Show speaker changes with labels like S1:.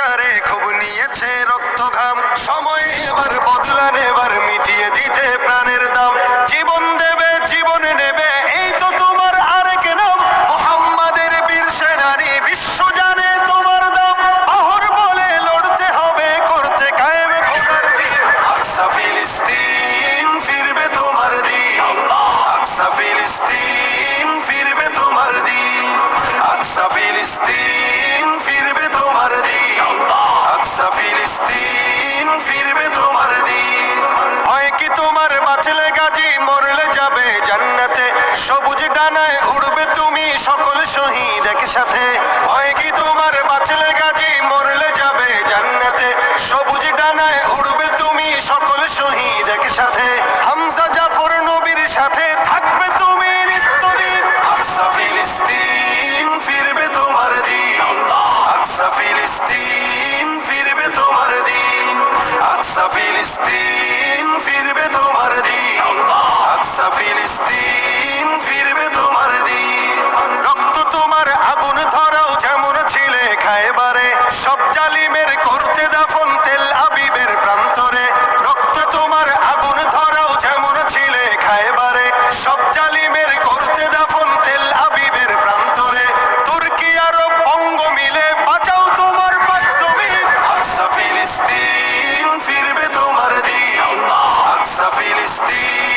S1: অত্যাচারে খুব নিয়েছে ফিরবে তোমার দিন। হয় কি তোমার বাঁচলে গাজী মরলে যাবে জান্নাতে? সবুজ ডানায় উড়বে তুমি সকল শহীদ একসাথে। আচ্ছা, ফিলিস্তিন ফিরবে তোমার Thank you.